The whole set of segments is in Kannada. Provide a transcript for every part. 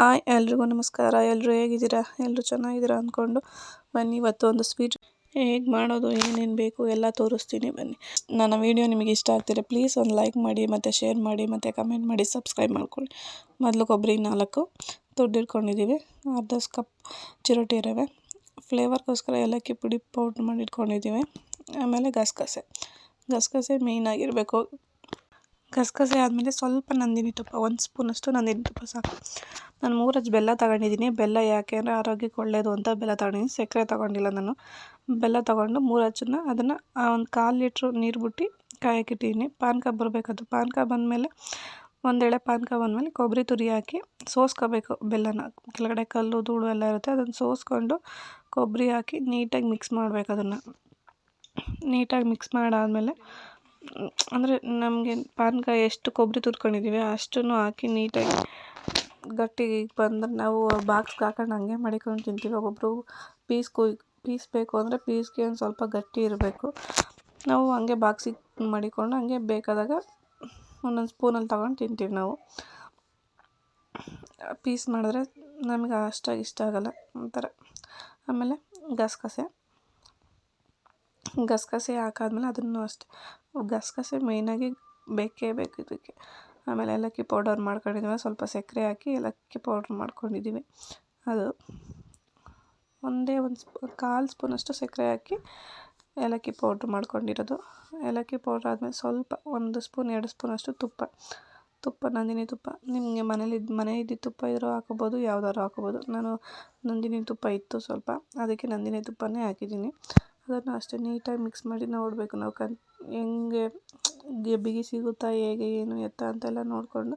ಹಾಯ್ ಎಲ್ರಿಗೂ ನಮಸ್ಕಾರ. ಎಲ್ಲರೂ ಹೇಗಿದ್ದೀರಾ? ಎಲ್ಲರೂ ಚೆನ್ನಾಗಿದ್ದೀರಾ ಅಂದ್ಕೊಂಡು ಬನ್ನಿ, ಇವತ್ತು ಒಂದು ಸ್ವೀಟ್ ಹೇಗೆ ಮಾಡೋದು, ಏನೇನು ಬೇಕು ಎಲ್ಲ ತೋರಿಸ್ತೀನಿ ಬನ್ನಿ. ನನ್ನ ವೀಡಿಯೋ ನಿಮಗೆ ಇಷ್ಟ ಆಗ್ತಿದೆ ಪ್ಲೀಸ್ ಒಂದು ಲೈಕ್ ಮಾಡಿ, ಮತ್ತು ಶೇರ್ ಮಾಡಿ, ಮತ್ತು ಕಮೆಂಟ್ ಮಾಡಿ, ಸಬ್ಸ್ಕ್ರೈಬ್ ಮಾಡ್ಕೊಳ್ಳಿ. ಮೊದಲು ಕೊಬ್ಬರಿ ನಾಲ್ಕು ತೊಡ್ಡಿಟ್ಕೊಂಡಿದ್ದೀವಿ ಅರ್ಧ ಕಪ್ ಚಿರೋಟಿ ರವೆ ಫ್ಲೇವರ್ಗೋಸ್ಕರ ಏಲಕ್ಕಿ ಪುಡಿ ಪೌಡ್ರ್ ಮಾಡಿ ಇಟ್ಕೊಂಡಿದ್ದೀವಿ ಆಮೇಲೆ ಗಸಗಸೆ. ಗಸಗಸೆ ಮೇಯ್ನಾಗಿರಬೇಕು ಗಸಗಸೆ ಆದಮೇಲೆ ಸ್ವಲ್ಪ ನಂದಿನಿ ತುಪ್ಪ, ಒಂದು ಸ್ಪೂನಷ್ಟು ನಂದಿನಿ ತುಪ್ಪ ಸಾಕು. ನಾನು ಮೂರು ಹಚ್ಚು ಬೆಲ್ಲ ತಗೊಂಡಿದ್ದೀನಿ ಬೆಲ್ಲ ಯಾಕೆ ಅಂದರೆ ಆರೋಗ್ಯಕ್ಕೆ ಒಳ್ಳೆಯದು ಅಂತ ಬೆಲ್ಲ ತಗೊಂಡಿದ್ದೀನಿ ಸಕ್ಕರೆ ತಗೊಂಡಿಲ್ಲ ನಾನು. ಬೆಲ್ಲ ತಗೊಂಡು ಮೂರು ಹಚ್ಚನ್ನ ಅದನ್ನು ಒಂದು ಕಾಲು ಲೀಟ್ರು ನೀರು ಬಿಟ್ಟು ಕಾಯಕ್ಕಿಟ್ಟಿದ್ದೀನಿ ಪಾನಕ ಬರಬೇಕದು ಪಾನಕ ಬಂದಮೇಲೆ ಒಂದೆಳೆ ಪಾನಕ ಬಂದಮೇಲೆ ಕೊಬ್ಬರಿ ತುರಿ ಹಾಕಿ ಸೋಸ್ಕೋಬೇಕು ಬೆಲ್ಲನ. ಕೆಳಗಡೆ ಕಲ್ಲು, ಧೂಳು ಎಲ್ಲ ಇರುತ್ತೆ. ಅದನ್ನು ಸೋಸ್ಕೊಂಡು ಕೊಬ್ಬರಿ ಹಾಕಿ ನೀಟಾಗಿ ಮಿಕ್ಸ್ ಮಾಡಬೇಕು ಅದನ್ನು. ನೀಟಾಗಿ ಮಿಕ್ಸ್ ಮಾಡಾದಮೇಲೆ ಅಂದರೆ ನಮಗೆ ಪಾನಕ ಎಷ್ಟು ಕೊಬ್ಬರಿ ತುರ್ಕೊಂಡಿದ್ದೀವಿ ಅಷ್ಟನ್ನು ಹಾಕಿ ನೀಟಾಗಿ ಗಟ್ಟಿಗೆ ಬಂದ್ರೆ ನಾವು ಬಾಕ್ಸ್ಗೆ ಹಾಕೊಂಡು ಹಂಗೆ ಮಡಿಕೊಂಡು ತಿಂತೀವಿ. ಒಬ್ಬೊಬ್ಬರು ಪೀಸ್ ಕುಯ್ ಪೀಸ್ ಬೇಕು ಅಂದರೆ ಪೀಸ್ಗೆ ಒಂದು ಸ್ವಲ್ಪ ಗಟ್ಟಿ ಇರಬೇಕು. ನಾವು ಹಂಗೆ ಬಾಕ್ಸಿಗೆ ಮಡಿಕೊಂಡು ಹಂಗೆ ಬೇಕಾದಾಗ ಒಂದೊಂದು ಸ್ಪೂನಲ್ಲಿ ತಗೊಂಡು ತಿಂತೀವಿ ನಾವು. ಪೀಸ್ ಮಾಡಿದ್ರೆ ನಮಗೆ ಅಷ್ಟಾಗಿ ಇಷ್ಟ ಆಗೋಲ್ಲ ಒಂಥರ. ಆಮೇಲೆ ಗಸಗಸೆ. ಗಸಗಸೆ ಹಾಕಾದ್ಮೇಲೆ ಅದನ್ನು ಅಷ್ಟೆ. ಗಸಗಸೆ ಮೇಯ್ನಾಗಿ ಬೇಕೇ ಬೇಕು ಇದಕ್ಕೆ. ಆಮೇಲೆ ಏಲಕ್ಕಿ ಪೌಡರ್ ಮಾಡ್ಕೊಂಡಿದ್ದೀವಿ ಸ್ವಲ್ಪ ಸಕ್ಕರೆ ಹಾಕಿ ಏಲಕ್ಕಿ ಪೌಡ್ರ್ ಮಾಡ್ಕೊಂಡಿದ್ದೀವಿ. ಅದು ಒಂದೇ ಒಂದು ಸ್ಪೂ, ಕಾಲು ಸ್ಪೂನಷ್ಟು ಸಕ್ಕರೆ ಹಾಕಿ ಏಲಕ್ಕಿ ಪೌಡ್ರ್ ಮಾಡ್ಕೊಂಡಿರೋದು. ಏಲಕ್ಕಿ ಪೌಡ್ರ್ ಆದಮೇಲೆ ಸ್ವಲ್ಪ ಒಂದು ಸ್ಪೂನ್, ಎರಡು ಸ್ಪೂನಷ್ಟು ತುಪ್ಪ. ತುಪ್ಪ, ನಂದಿನಿ ತುಪ್ಪ. ನಿಮಗೆ ಮನೇಲಿ ಮನೆ ಇದ್ದಿದ್ದು ತುಪ್ಪ ಇದ್ರೂ ಹಾಕೋಬೋದು, ಯಾವ್ದಾದ್ರು ಹಾಕೋಬೋದು. ನಾನು ನಂದಿನಿ ತುಪ್ಪ ಇತ್ತು ಸ್ವಲ್ಪ. ಅದಕ್ಕೆ ನಂದಿನಿ ತುಪ್ಪನೇ ಹಾಕಿದ್ದೀನಿ. ಅದನ್ನು ಅಷ್ಟೇ ನೀಟಾಗಿ ಮಿಕ್ಸ್ ಮಾಡಿ ನೋಡಬೇಕು. ನಾವು ಕನ್, ಹೆಂಗೆ ಬಿಗಿ ಸಿಗುತ್ತಾ, ಹೇಗೆ, ಏನು, ಎತ್ತ ಅಂತೆಲ್ಲ ನೋಡಿಕೊಂಡು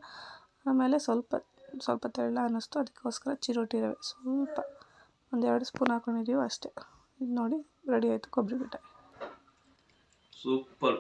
ಆಮೇಲೆ ಸ್ವಲ್ಪ ಸ್ವಲ್ಪ ತೆಳ್ಳ ಅನ್ನಿಸ್ತು. ಅದಕ್ಕೋಸ್ಕರ ಚಿರೋಟಿ ರವೆ ಸ್ವಲ್ಪ ಒಂದೆರಡು ಸ್ಪೂನ್ ಹಾಕ್ಕೊಂಡಿದ್ದೀವಿ ಅಷ್ಟೇ. ಇದು ನೋಡಿ ರೆಡಿ ಆಯಿತು ಕೊಬ್ಬರಿ ಮಿಠಾಯಿ ಸೂಪರ್.